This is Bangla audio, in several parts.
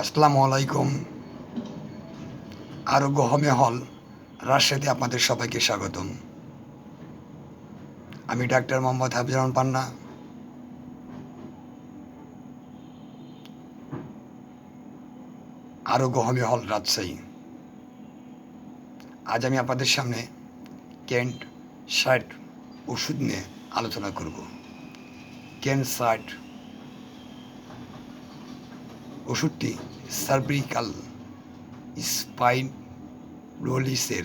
আসসালামু আলাইকুম। আরোগ্য হোমে হল রাজশাহীতে আপনাদের সবাইকে স্বাগতম। আমি ডাক্তার মোহাম্মদ হাফিজ রহমান পান্না। আরোগ্য হোমে হল, রাজশাহী। আজ আমি আপনাদের সামনে কেন্ট শার্ট ওষুধ নিয়ে আলোচনা করব। কেন্ট শার্ট ওষুধটি সার্ভিকাল স্পাইন রোলিসের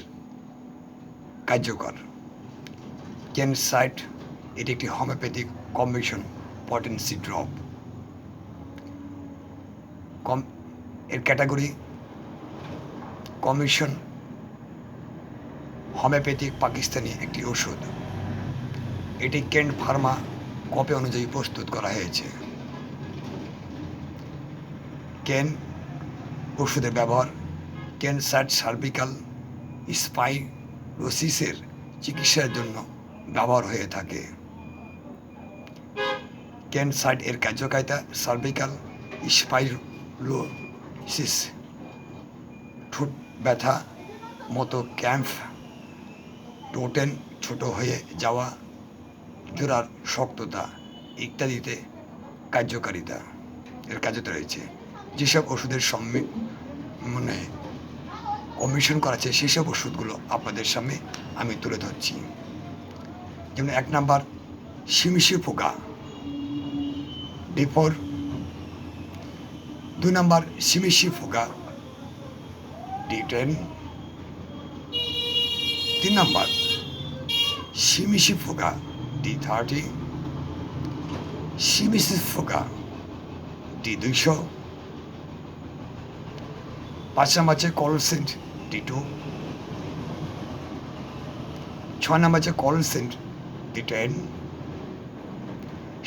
কার্যকর। কেনসাইট এটি একটি হোমিওপ্যাথিক কম্বিনেশন পটেন্সি ড্রপ কম এর ক্যাটাগরি কমিশন হোমিওপ্যাথিক পাকিস্তানি একটি ওষুধ। এটি কেন্ট ফার্মা কপি অনুযায়ী প্রস্তুত করা হয়েছে। কেন ওষুধের ব্যবহার? কেন সার্ট সার্ভিকাল স্পাইরোসিসের চিকিৎসার জন্য ব্যবহার হয়ে থাকে? কেন সার্ট এর কার্যকারিতা সার্ভিকাল স্পাইরোসিস? ঠোঁট ব্যথা মতো ক্যাম্প টোটেন ছোট হয়ে যাওয়া, জোড়ার শক্ততা ইত্যাদিতে কার্যকারিতা এর কার্যতা রয়েছে। যেসব ওষুধের সম্মি মানে কমিশন করা আছে সেসব ওষুধগুলো আপনাদের সামনে আমি তুলে ধরছি। যেমন এক নাম্বার সিমিসি পোকা। ডিফোর দুই নাম্বার সিমিসি ফোকা ডি টেন তিন নাম্বার সিমিসি ফোকা ডি থার্টি সিমিসি ফোকা ডি দুইশো। পাঁচ নাম্বার আছে কলসেন্ট ডি টু ছয় নাম্বার আছে কলসেন্ট ডি টেন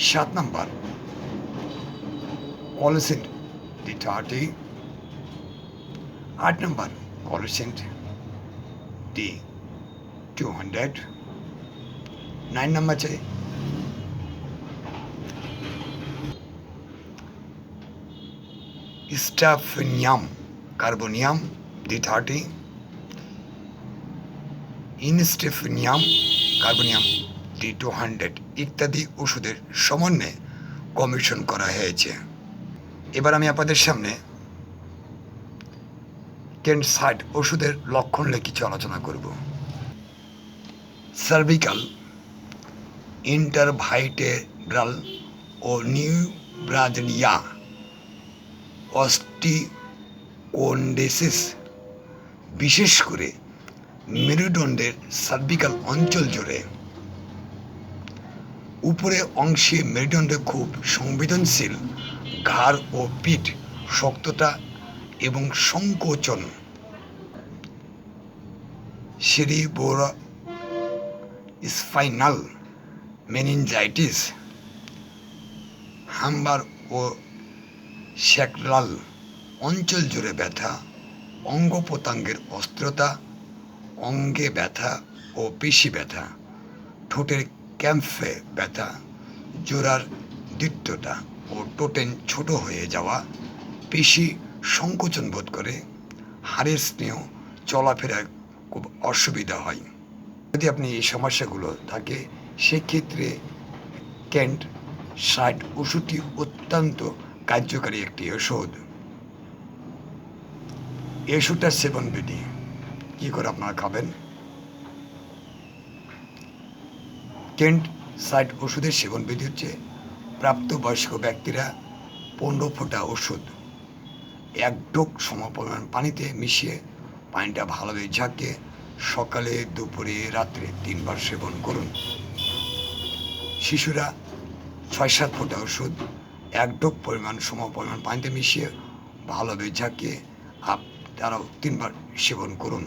সাত নাম্বার কলসেন্ট ডি থার্টি আট number কলসেন্ট D two hundred nine number আছে স্টাফনিয়াম কার্বোনিয়াম ডি থার্টি ইনস্টেফনিয়াম কার্বোনিয়াম ডি টু হান্ড্রেড ইত্যাদি ওষুধের সমন্বয়ে কমিশন করা হয়েছে। এবার আমি আপনাদের সামনে কেন্ট সাইড ওষুধের লক্ষণ নিয়ে কিছু আলোচনা করব। সার্ভিকাল ইন্টারভাইটেরাল ও নিউ ব্রাজলিয়া অস্টিকোন্ডেসিস বিশেষ করে মেরুদণ্ডের সার্ভিকাল অঞ্চল জুড়ে উপরে অংশে মেরুদণ্ডে খুব সংবেদনশীল ঘাড় ও পিঠ শক্ততা এবং সংকোচন। সেরিবোরা স্পাইনাল মেনিনজাইটিস, হাম্বার ও শ্যাকলাল অঞ্চল জুড়ে ব্যথা অঙ্গ প্রত্যঙ্গের অস্ত্রতা অঙ্গে ব্যথা ও পেশি ব্যথা, ঠোঁটের ক্যাম্পে ব্যথা, জোড়ার দৃত্যতা ও টোটেন ছোট হয়ে যাওয়া, পেশি সংকোচন বোধ করে, হাড়ের স্নেহ, চলাফেরা খুব অসুবিধা হয়। যদি আপনি এই সমস্যাগুলো থাকে, সেক্ষেত্রে ক্যান্ট ষাট ওষুধটি অত্যন্ত কার্যকারী একটি ওষুধ ওষুধটার সেবন বিধি কী করে আপনারা খাবেন? কেন্ট সাইড ওষুধের সেবন বিধি হচ্ছে প্রাপ্তবয়স্ক ব্যক্তিরা পনেরো ফোঁটা ওষুধ, এক ডোক সমপরিমাণ পানিতে মিশিয়ে পানিটা ভালোভাবে ঝাঁকিয়ে সকালে, দুপুরে, রাত্রে তিনবার সেবন করুন। শিশুরা ছয় সাত ফোঁটা ওষুধ, এক ডোক পরিমাণ সমপরিমাণ পানিতে মিশিয়ে ভালোভাবে ঝাঁকিয়ে আপ তারাও তিনবার সেবন করুন।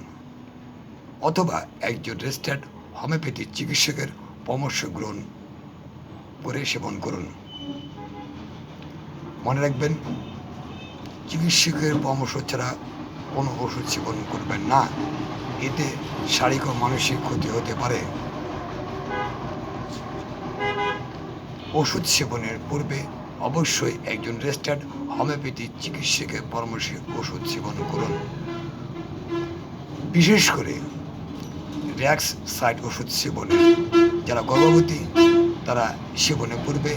অথবা একজন রেজিস্টার্ড হোমিওপ্যাথি চিকিৎসকের পরামর্শ গ্রহণ করে সেবন করুন। মনে রাখবেন, চিকিৎসকের পরামর্শ ছাড়া কোনো ওষুধ সেবন করবেন না। এতে শারীরিক ও মানসিক ক্ষতি হতে পারে। ওষুধ সেবনের পূর্বে অবশ্যই একজন রেজিস্টার্ড হোমিওপ্যাথি চিকিৎসকের পরামর্শে ওষুধ সেবন করুন। বিশেষ করে র্যাক্স সাইড ওষুধ সেবনে। যারা গর্ভবতী, তারা সেবনে পূর্বে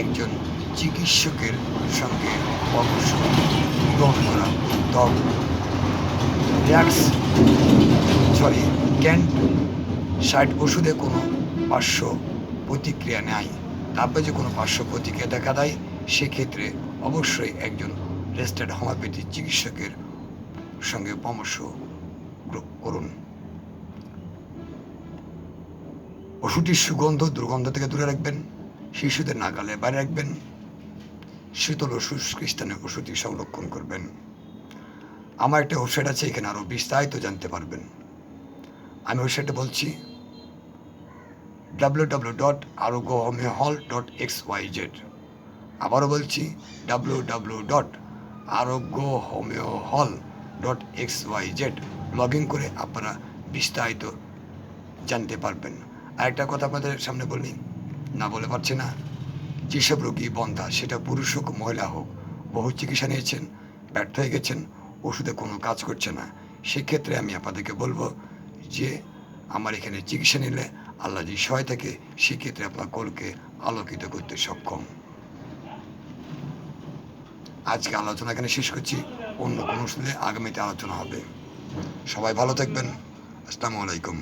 একজন চিকিৎসকের সঙ্গে পরামর্শ গ্রহণ করা উত্তম র্যাক্স সরি ক্যান্ট সাইড ওষুধে কোনো পার্শ্ব প্রতিক্রিয়া নেয় তারপরে যে কোনো পার্শ্ব প্রতিক্রিয়া দেখা দেয়। সেক্ষেত্রে অবশ্যই একজন রেজিস্টার্ড হোমিওপ্যাথি চিকিৎসকের সঙ্গে পরামর্শ করুন। ওষুধটির সুগন্ধ, দুর্গন্ধ থেকে দূরে রাখবেন, শিশুদের নাগালে বাইরে রাখবেন, শীতল ও শুষ্ক স্থানে ওষুধটি সংরক্ষণ করবেন। আমার একটা ওয়েবসাইট আছে, এখানে আরও বিস্তারিত জানতে পারবেন। আমি ওয়েবসাইটে বলছি W W dot Arogya homeo hall dot X Y Z আবারও বলছি W W dot Arogya homeo hall dot X Y Z log in করে আপনারা বিস্তারিত জানতে পারবেন। আরেকটা কথা আপনাদের সামনে বলি, না বলে পারছি না, যেসব রোগী বন্ধা, সেটা পুরুষ হোক, মহিলা হোক, বহু চিকিৎসা নিয়েছেন, ব্যর্থ হয়ে গেছেন, ওষুধে কোনো কাজ করছে না, সেক্ষেত্রে আমি আপনাদেরকে বলব যে আমার এখানে চিকিৎসা নিলে আল্লাহ যে সহায় থাকে, সেক্ষেত্রে আপনার কোলকে আলোকিত করতে সক্ষম। আজকে আলোচনা এখানে শেষ করছি। অন্য কোনো আগামীতে আলোচনা হবে। সবাই ভালো থাকবেন। আসসালামু আলাইকুম।